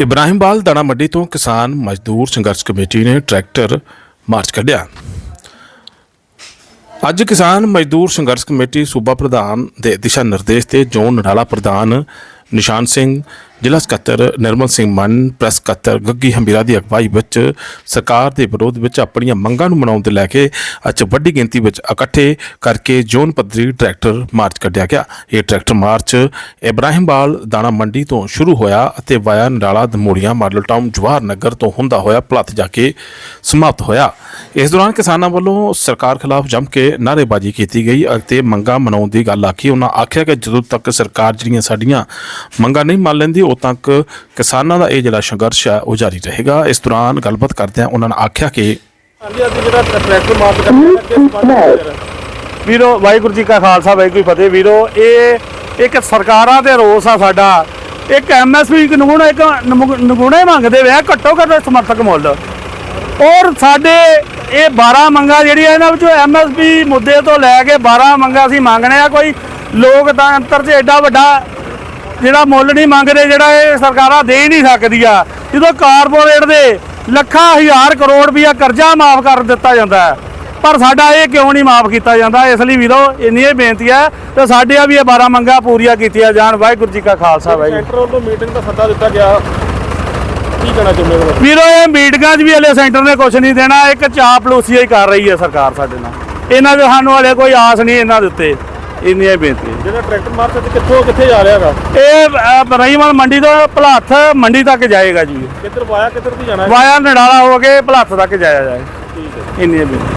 ਇਬਰਾਹਿਮਵਾਲ ਦਾਣਾ ਮੰਡੀ ਤੋਂ ਕਿਸਾਨ ਮਜ਼ਦੂਰ ਸੰਘਰਸ਼ ਕਮੇਟੀ ਨੇ ਟਰੈਕਟਰ ਮਾਰਚ ਕੱਢਿਆ। ਅੱਜ ਕਿਸਾਨ ਮਜ਼ਦੂਰ ਸੰਘਰਸ਼ ਕਮੇਟੀ ਸੂਬਾ ਪ੍ਰਧਾਨ ਦੇ ਦਿਸ਼ਾ ਨਿਰਦੇਸ਼ ਤੇ ਜ਼ੋਨ ਨਡਾਲਾ ਪ੍ਰਧਾਨ ਨਿਸ਼ਾਨ ਸਿੰਘ, ਜ਼ਿਲ੍ਹਾ ਸਕੱਤਰ ਨਿਰਮਲ ਸਿੰਘ ਮੰਨ, ਪ੍ਰੈਸ ਸਕੱਤਰ ਗੱਗੀ ਹੰਬੀਰਾ ਦੀ ਅਗਵਾਈ ਵਿੱਚ ਸਰਕਾਰ ਦੇ ਵਿਰੋਧ ਵਿੱਚ ਆਪਣੀਆਂ ਮੰਗਾਂ ਨੂੰ ਮਨਾਉਣ ਦੇ ਲੈ ਕੇ ਅੱਜ ਵੱਡੀ ਗਿਣਤੀ ਵਿੱਚ ਇਕੱਠੇ ਕਰਕੇ ਜ਼ੋਨ ਪੱਧਰੀ ਟਰੈਕਟਰ ਮਾਰਚ ਕੱਢਿਆ ਗਿਆ। ਇਹ ਟਰੈਕਟਰ ਮਾਰਚ ਇਬਰਾਹਿਮਵਾਲ ਦਾਣਾ ਮੰਡੀ ਤੋਂ ਸ਼ੁਰੂ ਹੋਇਆ ਅਤੇ via Nadala, Damoriyan, Model Town, Jawahar Nagar ਤੋਂ ਹੁੰਦਾ ਹੋਇਆ ਪਲੱਥ ਜਾ ਕੇ ਸਮਾਪਤ ਹੋਇਆ। ਇਸ ਦੌਰਾਨ ਕਿਸਾਨਾਂ ਵੱਲੋਂ ਸਰਕਾਰ ਖਿਲਾਫ ਜੰਮ ਕੇ ਨਾਅਰੇਬਾਜ਼ੀ ਕੀਤੀ ਗਈ ਅਤੇ ਮੰਗਾਂ ਮਨਾਉਣ ਦੀ ਗੱਲ ਆਖੀ। ਉਹਨਾਂ ਆਖਿਆ ਕਿ ਜਦੋਂ ਤੱਕ ਸਰਕਾਰ ਜਿਹੜੀਆਂ ਸਾਡੀਆਂ ਮੰਗਾਂ ਨਹੀਂ ਮੰਨ ਲੈਂਦੀ ਉਦੋਂ ਤੱਕ ਕਿਸਾਨਾਂ ਦਾ ਇਹ ਜਿਹੜਾ ਸੰਘਰਸ਼ ਹੈ ਉਹ ਜਾਰੀ ਰਹੇਗਾ। ਇਸ ਦੌਰਾਨ ਗੱਲਬਾਤ ਕਰਦਿਆਂ ਉਹਨਾਂ ਨੇ ਆਖਿਆ ਕਿ ਹਾਂਜੀ ਅੱਜ ਜਿਹੜਾ ਟਰੈਕਟਰ ਵੀਰੋ ਵਾਹਿਗੁਰੂ ਜੀ ਕਾ ਖਾਲਸਾ ਵਾਹਿਗੁਰੂ ਜੀ ਕੀ ਫਤਿਹ। ਵੀਰੋ ਇਹ ਇੱਕ ਸਰਕਾਰਾਂ ਤੇ ਰੋਸ ਆ ਸਾਡਾ। ਇੱਕ ਐਮਐਸਪੀ ਕਾਨੂੰਨ ਇੱਕ ਨਗੁਣੇ ਮੰਗਦੇ ਵੇ ਘੱਟੋ ਘੱਟ ਸਮਰਥਕ ਮੁੱਲ। ਔਰ ਸਾਡੇ ਇਹ 12 ਮੰਗਾਂ ਜਿਹੜੀਆਂ ਇਹਨਾਂ ਵਿੱਚੋਂ ਐਮਐਸਪੀ ਮੁੱਦੇ ਤੋਂ ਲੈ ਕੇ 12 ਮੰਗਾਂ ਅਸੀਂ ਮੰਗਣੇ ਆ ਕੋਈ। ਲੋਕਤੰਤਰ 'ਚ ਐਡਾ ਵੱਡਾ ਜਿਹੜਾ ਮੁੱਲ ਨਹੀਂ ਮੰਗਦੇ, ਜਿਹੜਾ ਇਹ ਸਰਕਾਰਾਂ ਦੇ ਹੀ ਨਹੀਂ ਸਕਦੀਆਂ। ਜਦੋਂ ਕਾਰਪੋਰੇਟ ਦੇ ਲੱਖਾਂ ਹਜ਼ਾਰ ਕਰੋੜ ਰੁਪਇਆ ਕਰਜ਼ਾ ਮਾਫ ਕਰ ਦਿੱਤਾ ਜਾਂਦਾ ਹੈ, ਪਰ ਸਾਡਾ ਇਹ ਕਿਉਂ ਨਹੀਂ ਮਾਫ ਕੀਤਾ ਜਾਂਦਾ? ਇਸ ਲਈ ਵੀਰੋ, ਇੰਨੀ ਇਹ ਬੇਨਤੀ ਹੈ ਤੇ ਸਾਡੀਆਂ ਵੀ ਇਹ 12 ਮੰਗਾਂ ਪੂਰੀਆਂ ਕੀਤੀਆਂ ਜਾਣ। ਵਾਹਿਗੁਰੂ ਜੀ ਕਾ ਖਾਲਸਾ, ਵਾਹਿਗੁਰੂ ਸੈਂਟਰ ਵੱਲੋਂ ਮੀਟਿੰਗ ਦਾ ਸੱਦਾ ਦਿੱਤਾ ਗਿਆ। ਕੀ ਕਹਿਣਾ ਚਾਹੁੰਦੇ ਹੋ? ਵੀਰੋ ਇਹ ਮੀਟਿੰਗਾਂ 'ਚ ਵੀ ਹਲੇ ਸੈਂਟਰ ਨੇ ਕੁਝ ਨਹੀਂ ਦੇਣਾ ਇੱਕ ਚਾਪਲੂਸੀ ਹੀ ਕਰ ਰਹੀ ਹੈ ਸਰਕਾਰ ਸਾਡੇ ਨਾਲ। ਇਹਨਾਂ ਦੇ ਸਾਨੂੰ ਹਲੇ ਕੋਈ ਆਸ ਨਹੀਂ ਇਹਨਾਂ ਦੇ ਉੱਤੇ ਇੰਨੀ ਇਹ ਬੇਨਤੀ ਹੈ ਜਿਹੜਾ ਟਰੈਕਟਰ ਮਾਰਚ ਅੱਜ ਕਿੱਥੋਂ ਕਿੱਥੇ ਜਾ ਰਿਹਾ ਹੈਗਾ? ਇਹ ਰਹੀਮਲ ਮੰਡੀ ਤੋਂ ਭਲੱਥ ਮੰਡੀ ਤੱਕ ਜਾਏਗਾ ਜੀ। ਕਿੱਧਰ ਵਾਇਆ ਕਿੱਧਰ ਦੀ ਜਾਣਾ ਹੈ? ਵਾਇਆ ਨਡਾਲਾ ਹੋ ਕੇ ਭਲੱਥ ਤੱਕ ਜਾਇਆ ਜਾਏ। ਠੀਕ ਹੈ। ਇੰਨੀ ਬੇਨਤੀ